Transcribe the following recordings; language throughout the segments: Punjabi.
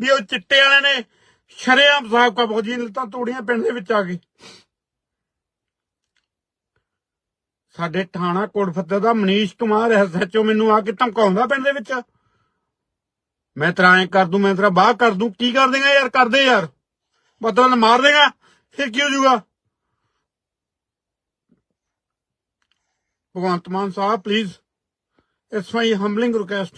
ਵੀ ਉਹ ਚਿੱਟੇ ਵਾਲੇ ਨੇ ਸ਼ਰੇਆਮ ਸਾਬਕਾ ਫੌਜੀ ਨੇ ਤਾਂ ਤੋੜੀਆਂ ਪਿੰਡ ਦੇ ਵਿੱਚ ਆ ਕੇ ਸਾਡੇ ਥਾਣਾ ਕੋਟਫੱਤੇ ਦਾ ਮਨੀਸ਼ ਕੁਮਾਰ ਐਸਐਚਓ ਮੈਨੂੰ ਆ ਕੇ ਧਮਕਾਉਂਦਾ ਪਿੰਡ ਦੇ ਵਿੱਚ। ਮੈਂ ਤੇਰਾ ਐਂ ਕਰ ਦੂੰ, ਮੈਂ ਤੇਰਾ ਬਾਹ ਕਰ ਦੂੰ, ਕੀ ਕਰ ਦੇਗਾ ਯਾਰ ਕਰਦੇ ਯਾਰ। ਮਤਲਬ ਮਾਰ ਦੇਗਾ, ਫਿਰ ਕੀ ਹੋ ਜਾਊਗਾ? Bhagwant Mann sahib please it's my humbling request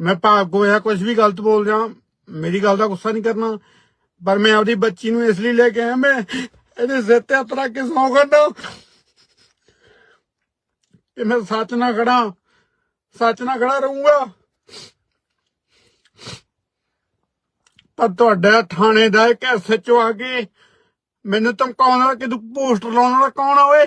ਮੈਂ ਭਾਗ ਹੋਇਆ ਕੁਝ ਵੀ ਗਲਤ ਬੋਲ ਜਾ ਮੇਰੀ ਗੱਲ ਦਾ ਗੁੱਸਾ ਨਹੀਂ ਕਰਨਾ। ਪਰ ਮੈਂ ਆਪਦੀ ਬੱਚੀ ਨੂੰ ਇਸ ਲਈ ਲੈ ਕੇ ਆਇਆ, ਮੈਂ ਇਹਦੇ ਸਿਰ ਤੇ ਹੱਥ ਰੱਖ ਕੇ ਸੌਂ ਕਰਦਾ ਕਿ ਮੈਂ ਸੱਚ ਨਾਲ ਖੜਾ, ਸੱਚ ਨਾਲ ਖੜਾ ਰਹੂੰਗਾ। ਪਰ ਤੁਹਾਡਾ ਥਾਣੇ ਦਾ ਇੱਕ ਐਸਐਚਓ ਆ ਕੇ ਮੈਨੂੰ ਧਮਕਾਉਣ ਵਾਲਾ ਕਿ ਤੂੰ ਪੋਸਟਰ ਲਾਉਣ ਵਾਲਾ ਕੌਣ ਆ ਓਏ?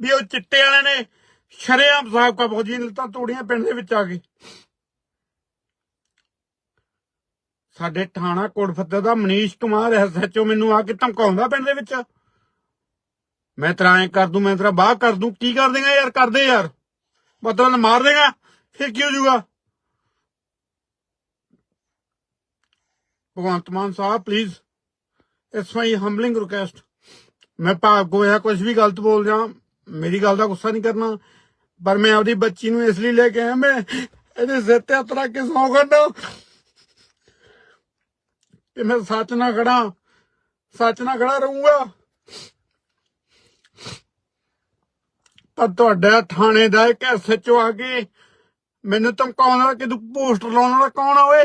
ਵੀ ਉਹ ਚਿੱਟੇ ਵਾਲੇ ਨੇ ਸ਼ਰੇਆਮ ਸਾਬਕਾ ਫੌਜੀ ਨੇ ਤਾਂ ਤੋੜੀਆਂ ਪਿੰਡ ਦੇ ਵਿੱਚ ਆ ਕੇ ਸਾਡੇ ਥਾਣਾ ਕੋਟਫੱਤੇ ਦਾ ਮਨੀਸ਼ ਕੁਮਾਰ ਐਸਐਚਓ ਮੈਨੂੰ ਆ ਕੇ ਧਮਕਾਉਂਦਾ ਪਿੰਡ ਦੇ ਵਿੱਚ। ਮੈਂ ਤੇਰਾ ਐਂ ਕਰ ਦੂੰ, ਮੈਂ ਤੇਰਾ ਬਾਹ ਕਰ ਦੂੰ। ਕੀ ਕਰ ਦੇਗਾ ਯਾਰ? ਕਰਦੇ ਯਾਰ। ਮਤਲਬ ਮਾਰ ਦੇਗਾ, ਫਿਰ ਕੀ ਹੋ ਜਾਊਗਾ? Bhagwant Mann sahib please it's my humbling request ਮੈਂ ਭਾਗ ਹੋਇਆ ਕੁਝ ਵੀ ਗਲਤ ਬੋਲ ਜਾ ਮੇਰੀ ਗੱਲ ਦਾ ਗੁੱਸਾ ਨਹੀਂ ਕਰਨਾ। ਪਰ ਮੈਂ ਆਪਦੀ ਬੱਚੀ ਨੂੰ ਇਸ ਲਈ ਲੈ ਕੇ ਆਇਆ, ਮੈਂ ਇਹਦੇ ਸਿਰ ਤੇ ਹੱਥ ਰੱਖ ਕੇ ਸੌਂ ਕਰਦਾ ਕਿ ਮੈਂ ਸੱਚ ਨਾਲ ਖੜਾ ਸੱਚ ਨਾਲ ਖੜਾ ਰਹੂੰਗਾ। ਪਰ ਤੁਹਾਡਾ ਥਾਣੇ ਦਾ ਇੱਕ ਐਸਐਚਓ ਆ ਕੇ ਮੈਨੂੰ ਧਮਕਾਉਣ ਕਿ ਤੂੰ ਪੋਸਟਰ ਲਾਉਣ ਵਾਲਾ ਕੌਣ ਆ ਓਏ?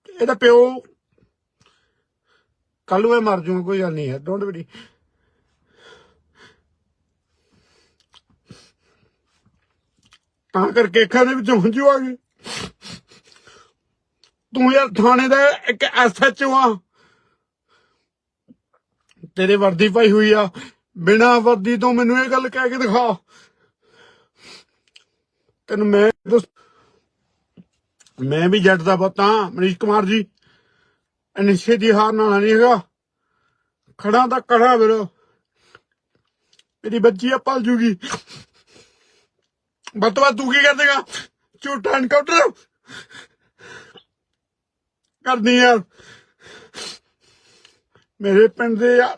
ਇਹਦਾ ਪਿਓ ਕੱਲ ਨੂੰ ਇਹ ਮਰ ਜੂਗਾ ਕੋਈ ਗੱਲ ਨਹੀਂ ਹੈ। ਡੋਂਟ ਵਰੀ ਤਾਂ ਕਰਕੇ ਅੱਖਾਂ ਦੇ ਵਿੱਚੋਂ ਹੰਝੂ ਆ ਗਏ। ਤੂੰ ਯਾਰ ਥਾਣੇ ਦਾ ਇੱਕ ਐਸਐਚਓ ਆ। ਤੇਰੇ ਵਰਦੀ ਪਾਈ ਹੋਈ ਆ। ਬਿਨਾ ਵਰਦੀ ਤੋਂ ਮੈਨੂੰ ਇਹ ਗੱਲ ਕਹਿ ਕੇ ਦਿਖਾ। ਤੈਨੂੰ ਮੈਂ ਮੈਂ ਵੀ ਜੱਟ ਦਾ ਪੁੱਤ ਹਾਂ, ਮਨੀਸ਼ ਕੁਮਾਰ ਜੀ। ਅਨਿਸ਼ੇ ਦੀ ਹਾਰ ਨਾਲ ਨਹੀਂ ਹੈਗਾ। ਖੜਾ ਤਾਂ ਕੜਾ ਵੀਰੋ ਮੇਰੀ ਬੱਚੀ ਆ, ਪਲ ਜੂਗੀ। ਬਤਵਾ ਤੂੰ ਕੀ ਕਰ ਦੇਗਾ ਝੂਠਾ ਐਨਕਾਊਂਟਰ ਕਰਦੀ ਯਾਰ ਮੇਰੇ ਪਿੰਡ ਦੇ ਯਾਰ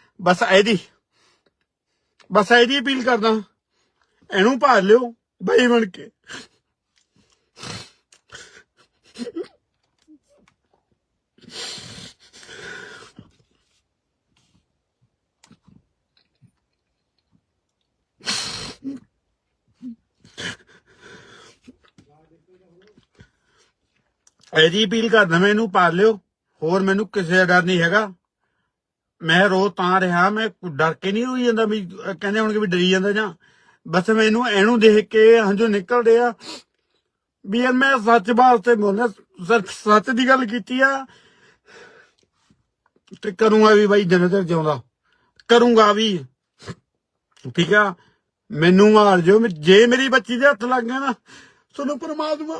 ਬਸ ਇਹਦੀ ਬਸ ਇਹਦੀ ਅਪੀਲ ਕਰਦਾ ਇਹਨੂੰ ਭਾਲ ਲਿਓ, ਬਈ ਬਣ ਕੇ। ਇਹਦੀ ਅਪੀਲ ਕਰਦਾ ਮੈਂ, ਇਹਨੂੰ ਪਾਲ ਲਿਓ। ਹੋਰ ਮੈਨੂੰ ਕਿਸੇ ਦਾ ਡਰ ਨਹੀਂ ਹੈਗਾ। ਮੈਂ ਰੋ ਤਾਂ ਰਿਹਾ, ਮੈਂ ਡਰ ਕੇ ਨਹੀਂ ਹੋਈ ਜਾਂਦਾ ਵੀ ਕਹਿੰਦੇ ਹੋਣਗੇ ਵੀ ਡਰੀ ਜਾਂਦਾ ਜਾਂ। ਬਸ ਮੈਨੂੰ ਇਹਨੂੰ ਦੇਖ ਕੇ ਹੰਝੂ ਨਿਕਲਦੇ ਆ ਵੀ ਯਾਰ ਮੈਂ ਸੱਚ ਵਾਸਤੇ ਬੋਲਿਆ ਸੱਚ ਸੱਚ ਦੀ ਗੱਲ ਕੀਤੀ ਆ। ਤੇ ਕਰੂੰਗਾ ਵੀ ਬਾਈ ਜਿੰਨੇ ਤੱਕ ਜਿਉਂਦਾ। ਕਰੂੰਗਾ ਵੀ। ਠੀਕ ਆ? ਮੈਨੂੰ ਮਾਰ ਜਿਓ ਜੇ ਮੇਰੀ ਬੱਚੀ ਦੇ ਹੱਥ ਲੱਗ ਗਿਆ ਨਾ, ਤੁਹਾਨੂੰ ਪਰਮਾਤਮਾ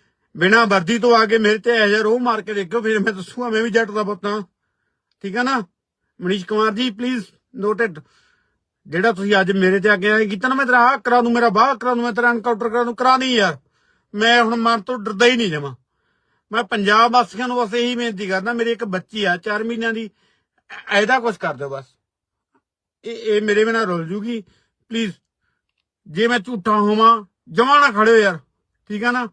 ਬਿਨਾ ਵਰਦੀ ਤੋਂ ਆ ਕੇ ਮੇਰੇ ਤੇ ਇਹ ਜਿਹਾ ਰੋਹ ਮਾਰ ਕੇ ਦੇਖਿਓ, ਫਿਰ ਮੈਂ ਦੱਸੂਗਾ, ਮੈਂ ਵੀ ਜੱਟ ਦਾ ਪੁੱਤ ਹਾਂ। ਠੀਕ ਹੈ ਨਾ? ਮਨੀਸ਼ ਕੁਮਾਰ ਜੀ ਪਲੀਜ਼ ਨੋਟਡ ਜਿਹੜਾ ਤੁਸੀਂ ਅੱਜ ਮੇਰੇ ਤੇ ਆ ਕੇ ਆਏ, ਕੀਤਾ ਨਾ ਮੈਂ ਤੇਰਾ ਆਹ ਕਰਾ ਦੂੰ, ਮੇਰਾ ਬਾਹ ਕਰਾ ਦੂੰ, ਮੈਂ ਤੇਰਾ ਐਨਕਾਊਂਟਰ ਕਰਾ ਦੂੰ, ਕਰਾ ਨਹੀਂ ਯਾਰ। ਮੈਂ ਹੁਣ ਮਨ ਤੋਂ ਡਰਦਾ ਹੀ ਨਹੀਂ ਜਮਾ। ਮੈਂ ਪੰਜਾਬ ਵਾਸੀਆਂ ਨੂੰ ਬਸ ਇਹੀ ਬੇਨਤੀ ਕਰਦਾ, ਮੇਰੀ ਇੱਕ ਬੱਚੀ ਆ 4 ਮਹੀਨਿਆਂ ਦੀ, ਐ- ਇਹਦਾ ਕੁਝ ਕਰ ਦਿਓ ਬਸ। ਇਹ ਇਹ ਮੇਰੇ ਬਿਨਾਂ ਰੁੱਲ ਜੂਗੀ। ਪਲੀਜ਼ ਜੇ ਮੈਂ ਝੂਠਾ ਹੋਵਾਂ, ਜਮਾ ਨਾ ਖੜਿਓ ਯਾਰ। ਠੀਕ ਆ ਨਾ?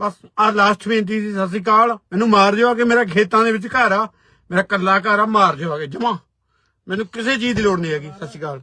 ਬਸ ਆ ਲਾਸਟ ਬੇਨਤੀ ਸੀ, ਸਤਿ ਸ਼੍ਰੀ ਅਕਾਲ। ਮੈਨੂੰ ਮਾਰ ਦਿਓ ਕਿ ਮੇਰਾ ਖੇਤਾਂ ਦੇ ਵਿੱਚ ਘਰ ਆ। ਮੇਰਾ ਕੱਲਾ ਘਰ ਆ, ਮਾਰ ਦਿਓ ਆ ਕੇ, ਜਮਾ। ਮੈਨੂੰ ਕਿਸੇ ਚੀਜ਼ ਦੀ ਲੋੜ ਨਹੀਂ ਹੈਗੀ, ਸਤਿ ਸ਼੍ਰੀ ਅਕਾਲ।